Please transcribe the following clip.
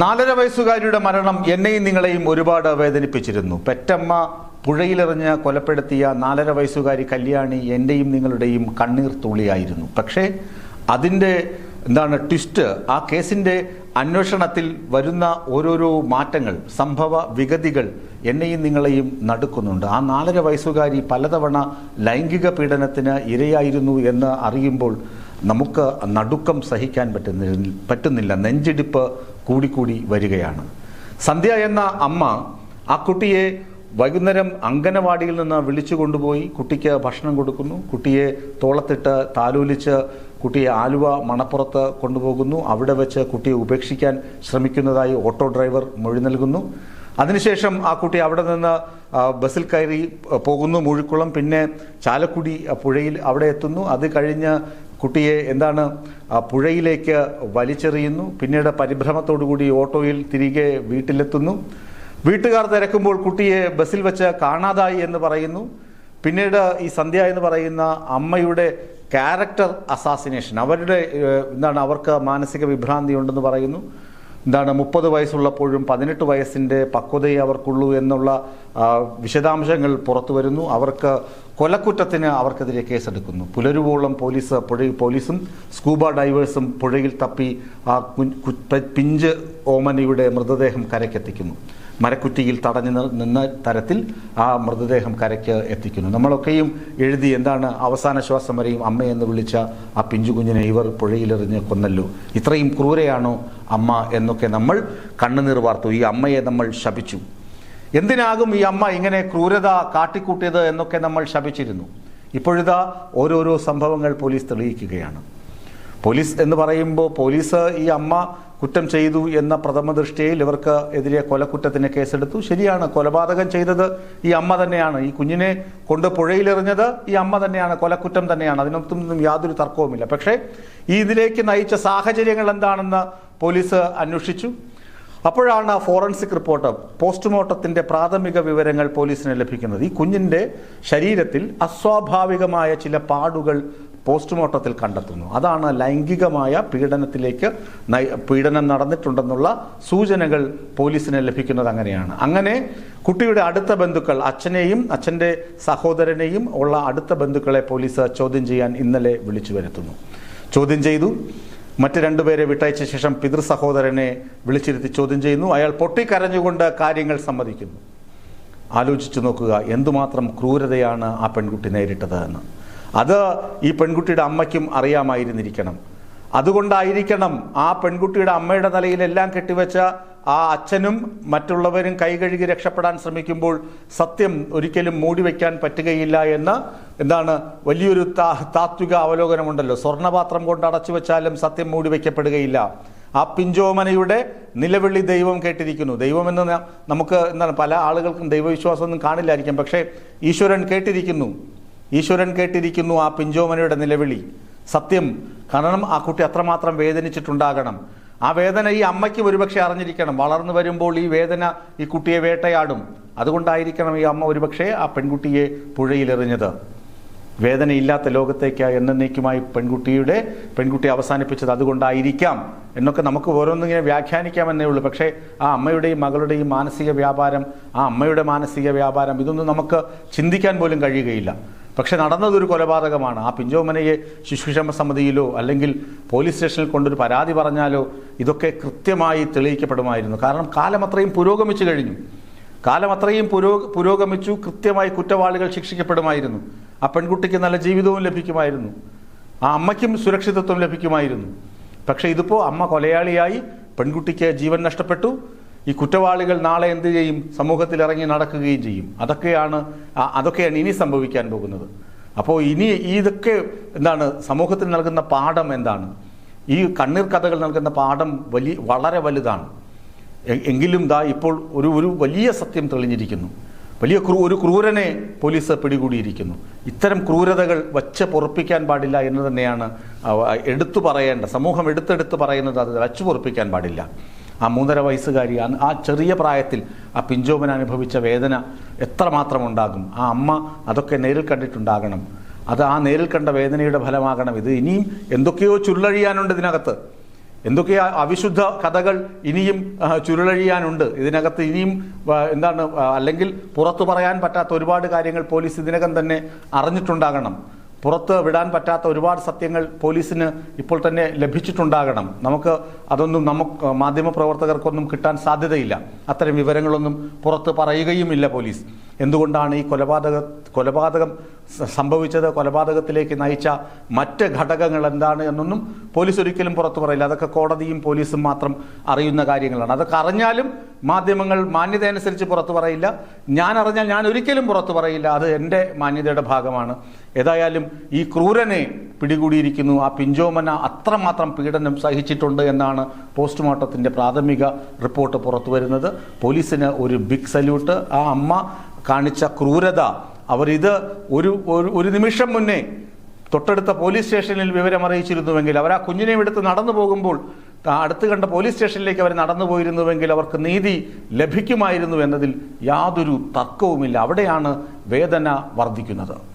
നാലര വയസ്സുകാരിയുടെ മരണം എന്നെയും നിങ്ങളെയും ഒരുപാട് വേദനിപ്പിച്ചിരുന്നു. പെറ്റമ്മ പുഴയിലെറിഞ്ഞ് കൊലപ്പെടുത്തിയ നാലര വയസ്സുകാരി കല്യാണി എന്റെയും നിങ്ങളുടെയും കണ്ണീർ തുള്ളിയായിരുന്നു. പക്ഷേ അതിന്റെ എന്താണ് ട്വിസ്റ്റ് ആ കേസിന്റെ അന്വേഷണത്തിൽ വരുന്ന ഓരോരോ മാറ്റങ്ങൾ സംഭവ വിഗതികൾ എന്നെയും നിങ്ങളെയും നടുക്കുന്നുണ്ട്. ആ നാലര വയസ്സുകാരി പലതവണ ലൈംഗിക പീഡനത്തിന് ഇരയായിരുന്നു എന്ന് അറിയുമ്പോൾ നമുക്ക് നടുക്കം സഹിക്കാൻ പറ്റുന്നില്ല പറ്റുന്നില്ല. നെഞ്ചിടിപ്പ് കൂടിക്കൂടി വരികയാണ്. സന്ധ്യ എന്ന അമ്മ ആ കുട്ടിയെ വൈകുന്നേരം അങ്കനവാടിയിൽ നിന്ന് വിളിച്ചു കൊണ്ടുപോയി കുട്ടിക്ക് ഭക്ഷണം കൊടുക്കുന്നു. കുട്ടിയെ തോളത്തിട്ട് താലോലിച്ച് കുട്ടിയെ ആലുവ മണപ്പുറത്ത് കൊണ്ടുപോകുന്നു. അവിടെ വെച്ച് കുട്ടിയെ ഉപേക്ഷിക്കാൻ ശ്രമിക്കുന്നതായി ഓട്ടോ ഡ്രൈവർ മൊഴി നൽകുന്നു. അതിനുശേഷം ആ കുട്ടി അവിടെ നിന്ന് ബസ്സിൽ കയറി പോകുന്നു മുഴിക്കുളം. പിന്നെ ചാലക്കുടി പുഴയിൽ അവിടെ എത്തുന്നു. അത് കഴിഞ്ഞ് കുട്ടിയെ എന്താണ് പുഴയിലേക്ക് വലിച്ചെറിയുന്നു. പിന്നീട് പരിഭ്രമത്തോടുകൂടി ഓട്ടോയിൽ തിരികെ വീട്ടിലെത്തുന്നു. വീട്ടുകാർ തിരക്കുമ്പോൾ കുട്ടിയെ ബസ്സിൽ വെച്ച് കാണാതായി എന്ന് പറയുന്നു. പിന്നീട് ഈ സന്ധ്യ എന്ന് പറയുന്ന അമ്മയുടെ ക്യാരക്ടർ അസാസിനേഷൻ. അവരുടെ എന്താണ് അവർക്ക് മാനസിക വിഭ്രാന്തി ഉണ്ടെന്ന് പറയുന്നു. എന്താണ് മുപ്പത് വയസ്സുള്ളപ്പോഴും പതിനെട്ട് വയസ്സിന്റെ പക്വതയെ അവർക്കുള്ളൂ എന്നുള്ള വിശദാംശങ്ങൾ പുറത്തു വരുന്നു. അവർക്ക് കൊലക്കുറ്റത്തിന് അവർക്കെതിരെ കേസെടുക്കുന്നു. പുലരുവോളം പോലീസ് പുഴ പോലീസും സ്കൂബ ഡൈവേഴ്സും പുഴയിൽ തപ്പി ആ പിഞ്ച് ഓമനയുടെ മൃതദേഹം കരയ്ക്കെത്തിക്കുന്നു. മരക്കുറ്റിയിൽ തടഞ്ഞു നിന്ന തരത്തിൽ ആ മൃതദേഹം കരയ്ക്ക് എത്തിക്കുന്നു. നമ്മളൊക്കെയും എഴുതി എന്താണ് അവസാന ശ്വാസം വരെയും അമ്മയെന്ന് വിളിച്ച ആ പിഞ്ചു കുഞ്ഞിനെ ഇവർ പുഴയിലെറിഞ്ഞ് കൊന്നല്ലോ. ഇത്രയും ക്രൂരയാണോ അമ്മ എന്നൊക്കെ നമ്മൾ കണ്ണുനീർ വാർത്തു. ഈ അമ്മയെ നമ്മൾ ശപിച്ചു. എന്തിനാകും ഈ അമ്മ ഇങ്ങനെ ക്രൂരത കാട്ടിക്കൂട്ടിയത് എന്നൊക്കെ നമ്മൾ ശപിച്ചിരുന്നു. ഇപ്പോഴിതാ ഓരോരോ സംഭവങ്ങൾ പോലീസ് തെളിയിക്കുകയാണ്. പോലീസ് എന്ന് പറയുമ്പോൾ പോലീസ് ഈ അമ്മ കുറ്റം ചെയ്തു എന്ന പ്രഥമ ദൃഷ്ടിയിൽ ഇവർക്ക് എതിരെ കൊലക്കുറ്റത്തിന് കേസെടുത്തു. ശരിയാണ് കൊലപാതകം ചെയ്തത് ഈ അമ്മ തന്നെയാണ്. ഈ കുഞ്ഞിനെ കൊണ്ട് പുഴയിലെറിഞ്ഞത് ഈ അമ്മ തന്നെയാണ്. കൊലക്കുറ്റം തന്നെയാണ്. അതിനൊന്നും യാതൊരു തർക്കവുമില്ല. പക്ഷേ ഈ ഇതിലേക്ക് നയിച്ച സാഹചര്യങ്ങൾ എന്താണെന്ന് പോലീസ് അന്വേഷിച്ചു. അപ്പോഴാണ് ഫോറൻസിക് റിപ്പോർട്ട് പോസ്റ്റ്മോർട്ടത്തിന്റെ പ്രാഥമിക വിവരങ്ങൾ പോലീസിന് ലഭിക്കുന്നത്. ഈ കുഞ്ഞിന്റെ ശരീരത്തിൽ അസ്വാഭാവികമായ ചില പാടുകൾ പോസ്റ്റ്മോർട്ടത്തിൽ കണ്ടെത്തുന്നു. അതാണ് ലൈംഗികമായ പീഡനത്തിലേക്ക് പീഡനം നടന്നിട്ടുണ്ടെന്നുള്ള സൂചനകൾ പോലീസിന് ലഭിക്കുന്നത് അങ്ങനെയാണ്. അങ്ങനെ കുട്ടിയുടെ അടുത്ത ബന്ധുക്കൾ അച്ഛനെയും അച്ഛന്റെ സഹോദരനെയും ഉള്ള അടുത്ത ബന്ധുക്കളെ പോലീസ് ചോദ്യം ചെയ്യാൻ ഇന്നലെ വിളിച്ചു വരുത്തുന്നു. ചോദ്യം ചെയ്തു. മറ്റ് രണ്ടുപേരെ വിട്ടയച്ച ശേഷം പിതൃ സഹോദരനെ വിളിച്ചിരുത്തി ചോദ്യം ചെയ്യുന്നു. അയാൾ പൊട്ടിക്കരഞ്ഞുകൊണ്ട് കാര്യങ്ങൾ സമ്മതിക്കുന്നു. ആലോചിച്ചു നോക്കുക എന്തുമാത്രം ക്രൂരതയാണ് ആ പെൺകുട്ടി നേരിട്ടത് എന്ന്. അത് ഈ പെൺകുട്ടിയുടെ അമ്മയ്ക്കും അറിയാമായിരുന്നിരിക്കണം. അതുകൊണ്ടായിരിക്കണം ആ പെൺകുട്ടിയുടെ അമ്മയുടെ നിലയിലെല്ലാം കെട്ടിവെച്ച ആ അച്ഛനും മറ്റുള്ളവരും കൈകഴുകി രക്ഷപ്പെടാൻ ശ്രമിക്കുമ്പോൾ സത്യം ഒരിക്കലും മൂടി മൂടിവെക്കാൻ പറ്റുകയില്ല എന്ന് എന്താണ് വലിയൊരു താ- താത്വിക അവലോകനമുണ്ടല്ലോ. സ്വർണപാത്രം കൊണ്ട് അടച്ചു വെച്ചാലും സത്യം മൂടി മൂടിവെക്കപ്പെടുകയില്ല ആ പിഞ്ചോമനയുടെ നിലവിളി ദൈവം കേട്ടിരിക്കുന്നു. ദൈവമെന്ന് നമുക്ക് എന്താണ് പല ആളുകൾക്കും ദൈവവിശ്വാസമൊന്നും കാണില്ലായിരിക്കും. പക്ഷേ ഈശ്വരൻ കേട്ടിരിക്കുന്നു. ഈശ്വരൻ കേട്ടിരിക്കുന്നു ആ പിഞ്ചോമനയുടെ നിലവിളി. സത്യം കാരണം ആ കുട്ടി അത്രമാത്രം വേദനിച്ചിട്ടുണ്ടാകണം. ആ വേദന ഈ അമ്മയ്ക്ക് ഒരുപക്ഷെ അറിഞ്ഞിരിക്കണം. വളർന്നു വരുമ്പോൾ ഈ വേദന ഈ കുട്ടിയെ വേട്ടയാടും. അതുകൊണ്ടായിരിക്കണം ഈ അമ്മ ഒരുപക്ഷെ ആ പെൺകുട്ടിയെ പുഴയിലെറിഞ്ഞത്. വേദനയില്ലാത്ത ലോകത്തേക്ക് എന്നേക്കുമായി പെൺകുട്ടിയുടെ പെൺകുട്ടി അവസാനിപ്പിച്ചത് അതുകൊണ്ടായിരിക്കാം എന്നൊക്കെ നമുക്ക് ഓരോന്നിങ്ങനെ വ്യാഖ്യാനിക്കാമെന്നേ ഉള്ളൂ. പക്ഷേ ആ അമ്മയുടെയും മകളുടെയും മാനസിക വ്യാപാരം ആ അമ്മയുടെ മാനസിക വ്യാപാരം ഇതൊന്നും നമുക്ക് ചിന്തിക്കാൻ പോലും കഴിയുകയില്ല. പക്ഷെ നടന്നതൊരു കൊലപാതകമാണ്. ആ പിഞ്ചോമനയെ ശിശുക്ഷേമ സമിതിയിലോ അല്ലെങ്കിൽ പോലീസ് സ്റ്റേഷനിൽ കൊണ്ടൊരു പരാതി പറഞ്ഞാലോ ഇതൊക്കെ കൃത്യമായി തെളിയിക്കപ്പെടുമായിരുന്നു. കാരണം കാലം അത്രയും പുരോഗമിച്ചു കഴിഞ്ഞു. കാലം അത്രയും പുരോ പുരോഗമിച്ചു കൃത്യമായി കുറ്റവാളികൾ ശിക്ഷിക്കപ്പെടുമായിരുന്നു. ആ പെൺകുട്ടിക്ക് നല്ല ജീവിതവും ലഭിക്കുമായിരുന്നു. ആ അമ്മയ്ക്കും സുരക്ഷിതത്വം ലഭിക്കുമായിരുന്നു. പക്ഷേ ഇതിപ്പോൾ അമ്മ കൊലയാളിയായി പെൺകുട്ടിക്ക് ജീവൻ നഷ്ടപ്പെട്ടു. ഈ കുറ്റവാളികൾ നാളെ എന്ത് ചെയ്യും? സമൂഹത്തിൽ ഇറങ്ങി നടക്കുകയും ചെയ്യും. അതൊക്കെയാണ് അതൊക്കെയാണ് ഇനി സംഭവിക്കാൻ പോകുന്നത്. അപ്പോൾ ഇനി ഇതൊക്കെ എന്താണ് സമൂഹത്തിൽ നൽകുന്ന പാഠം എന്താണ്? ഈ കണ്ണീർ കഥകൾ നൽകുന്ന പാഠം വലിയ വളരെ വലുതാണ്. എങ്കിലും ദാ ഇപ്പോൾ ഒരു ഒരു വലിയ സത്യം തെളിഞ്ഞിരിക്കുന്നു. വലിയ ക്രൂ ഒരു ക്രൂരനെ പോലീസ് പിടികൂടിയിരിക്കുന്നു. ഇത്തരം ക്രൂരതകൾ വച്ച് പൊറപ്പിക്കാൻ പാടില്ല എന്ന് തന്നെയാണ് എടുത്തു പറയേണ്ട സമൂഹം എടുത്തെടുത്ത് പറയുന്നത് അത് വച്ചു പൊറപ്പിക്കാൻ പാടില്ല. ആ മൂന്നര വയസ്സുകാരി ആ ചെറിയ പ്രായത്തിൽ ആ പിഞ്ചോമൻ അനുഭവിച്ച വേദന എത്രമാത്രം ഉണ്ടാകും ആ അമ്മ അതൊക്കെ നേരിൽ കണ്ടിട്ടുണ്ടാകണം. അത് ആ നേരിൽ കണ്ട വേദനയുടെ ഫലമാകണം ഇത്. ഇനിയും എന്തൊക്കെയോ ചുരുളഴിയാനുണ്ട് ഇതിനകത്ത്. എന്തൊക്കെയാ അവിശുദ്ധ കഥകൾ ഇനിയും ചുരുളഴിയാനുണ്ട്. ഇതിനകത്ത് ഇനിയും എന്താണ് അല്ലെങ്കിൽ പുറത്തു പറയാൻ പറ്റാത്ത ഒരുപാട് കാര്യങ്ങൾ പോലീസ് ഇതിനകം തന്നെ അറിഞ്ഞിട്ടുണ്ടാകണം. പുറത്ത് വിടാൻ പറ്റാത്ത ഒരുപാട് സത്യങ്ങൾ പോലീസിന് ഇപ്പോൾ തന്നെ ലഭിച്ചിട്ടുണ്ടാകണം. നമുക്ക് അതൊന്നും നമുക്ക് മാധ്യമപ്രവർത്തകർക്കൊന്നും കിട്ടാൻ സാധ്യതയില്ല. അത്തരം വിവരങ്ങളൊന്നും പുറത്ത് പറയുകയുമില്ല പോലീസ്. എന്തുകൊണ്ടാണ് ഈ കൊലപാതക കൊലപാതകം സംഭവിച്ചത്? കൊലപാതകത്തിലേക്ക് നയിച്ച മറ്റ് ഘടകങ്ങൾ എന്താണ് എന്നൊന്നും പോലീസ് ഒരിക്കലും പുറത്തു പറയില്ല. അതൊക്കെ കോടതിയും പോലീസും മാത്രം അറിയുന്ന കാര്യങ്ങളാണ്. അതൊക്കെ അറിഞ്ഞാലും മാധ്യമങ്ങൾ മാന്യത അനുസരിച്ച് പുറത്തു പറയില്ല. ഞാൻ അറിഞ്ഞാൽ ഞാൻ ഒരിക്കലും പുറത്തു പറയില്ല. അത് എന്റെ മാന്യതയുടെ ഭാഗമാണ്. ഏതായാലും ഈ ക്രൂരനെ പിടികൂടിയിരിക്കുന്നു. ആ പിഞ്ചോമന അത്രമാത്രം പീഡനം സഹിച്ചിട്ടുണ്ട് എന്നാണ് പോസ്റ്റ്മോർട്ടത്തിന്റെ പ്രാഥമിക റിപ്പോർട്ട് പുറത്തു വരുന്നത്. പോലീസിന് ഒരു ബിഗ് സല്യൂട്ട്. ആ അമ്മ കാണിച്ച ക്രൂരത. അവരിത് ഒരു ഒരു- നിമിഷം മുന്നേ തൊട്ടടുത്ത പോലീസ് സ്റ്റേഷനിൽ വിവരമറിയിച്ചിരുന്നുവെങ്കിൽ അവർ ആ കുഞ്ഞിനെയും എടുത്ത് നടന്നു പോകുമ്പോൾ അടുത്ത് കണ്ട പോലീസ് സ്റ്റേഷനിലേക്ക് അവർ നടന്നു പോയിരുന്നുവെങ്കിൽ അവർക്ക് നീതി ലഭിക്കുമായിരുന്നു എന്നതിൽ യാതൊരു തർക്കവുമില്ല. അവിടെയാണ് വേദന വർദ്ധിക്കുന്നത്.